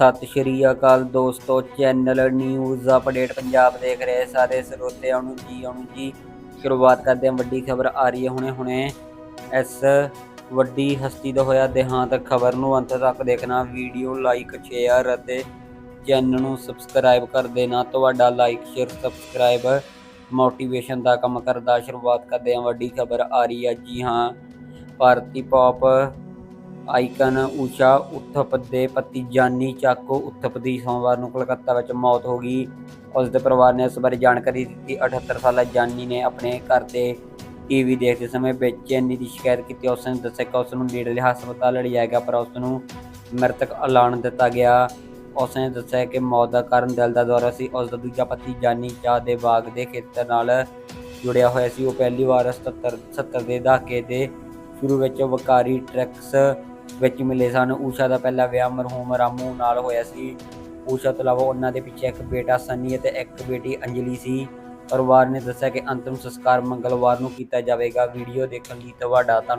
ਸਤਿ ਸ਼੍ਰੀ ਅਕਾਲ ਦੋਸਤੋ channel news update Punjab ਦੇਖ ਰਹੇ ਸਾਰੇ ਸਰੋਤਿਆਂ ਨੂੰ ਜੀ ਆਉਣ ਜੀ। ਸ਼ੁਰੂਆਤ ਕਰਦੇ ਹਾਂ, ਵੱਡੀ ਖਬਰ ਆ ਰਹੀ ਹੈ ਹੁਣੇ ਹੁਣੇ। ਇਸ ਵੱਡੀ ਹਸਤੀ ਦਾ ਹੋਇਆ ਦੇਹਾਂਤ ਖਬਰ ਨੂੰ ਅੰਤ ਤੱਕ ਦੇਖਣਾ। ਵੀਡੀਓ ਲਾਈਕ ਸ਼ੇਅਰ ਅਤੇ ਚੈਨਲ ਨੂੰ ਸਬਸਕ੍ਰਾਈਬ ਕਰ ਦੇਣਾ। ਤੁਹਾਡਾ ਲਾਈਕ ਸ਼ੇਅਰ ਸਬਸਕ੍ਰਾਈਬ ਮੋਟੀਵੇਸ਼ਨ ਦਾ ਕੰਮ ਕਰਦਾ। ਸ਼ੁਰੂਆਤ ਕਰਦੇ ਹਾਂ, ਵੱਡੀ ਖਬਰ ਆ ਰਹੀ ਹੈ। ਜੀ ਹਾਂ, ਭਾਰਤੀ ਪੌਪ ਆਈਕਨ, ਊਸ਼ਾ ਉਥਪ ਦੇ ਪਤੀ ਜਾਨੀ ਚਾਕੋ ਉਥਪ ਦੀ ਸੋਮਵਾਰ ਨੂੰ ਕੋਲਕਾਤਾ ਵਿੱਚ ਮੌਤ ਹੋ ਗਈ। ਉਸ ਦੇ ਪਰਿਵਾਰ ਨੇ ਇਸ ਬਾਰੇ ਜਾਣਕਾਰੀ ਦਿੱਤੀ। 78 ਸਾਲਾ ਜਾਨੀ ਨੇ ਆਪਣੇ ਘਰ ਤੇ ਟੀਵੀ ਦੇਖਦੇ ਸਮੇਂ ਬੇਚੈਨੀ ਦੀ ਸ਼ਿਕਾਇਤ ਕੀਤੀ। ਉਸ ਨੇ ਦੱਸਿਆ ਕਿ ਉਸ ਨੂੰ ਨੇੜਲੇ ਹਸਪਤਾਲ ਲਿਜਾਇਆ ਗਿਆ, ਪਰ ਉਸ ਨੂੰ ਮ੍ਰਿਤਕ ਐਲਾਨ ਦਿੱਤਾ ਗਿਆ। ਉਸ ਨੇ ਦੱਸਿਆ ਕਿ ਮੌਤ ਦਾ ਕਾਰਨ ਦਿਲ ਦਾ ਦੌਰਾ ਸੀ। ਉਸ ਦਾ ਦੂਜਾ ਪਤੀ ਜਾਨੀ ਚਾਹ ਦੇ ਬਾਗ ਦੇ ਖੇਤਰ ਨਾਲ ਜੁੜਿਆ ਹੋਇਆ ਸੀ। ਉਹ ਪਹਿਲੀ ਵਾਰ 77 70 ਦੇ ਦਹਾਕੇ ਦੇ ਸ਼ੁਰੂ ਵਿੱਚ ਵਕਾਰੀ ਟਰੈਕਸ ਵਿੱਚ ਮਿਲੇ ਸਨ। ਊਸ਼ਾ ਦਾ ਪਹਿਲਾ ਵਿਆਹ ਮਰਹੂਮ ਰਾਮੂ ਨਾਲ ਹੋਇਆ ਸੀ। ਊਸ਼ਾ ਤੋਂ ਇਲਾਵਾ ਉਹਨਾਂ ਦੇ ਪਿੱਛੇ ਇੱਕ ਬੇਟਾ ਸਨੀ ਅਤੇ ਇੱਕ ਬੇਟੀ ਅੰਜਲੀ ਸੀ। ਪਰਿਵਾਰ ਨੇ ਦੱਸਿਆ ਕਿ ਅੰਤਿਮ ਸੰਸਕਾਰ ਮੰਗਲਵਾਰ ਨੂੰ ਕੀਤਾ ਜਾਵੇਗਾ। ਵੀਡੀਓ ਦੇਖਣ ਲਈ ਤੁਹਾਡਾ ਧੰਨਵਾਦ।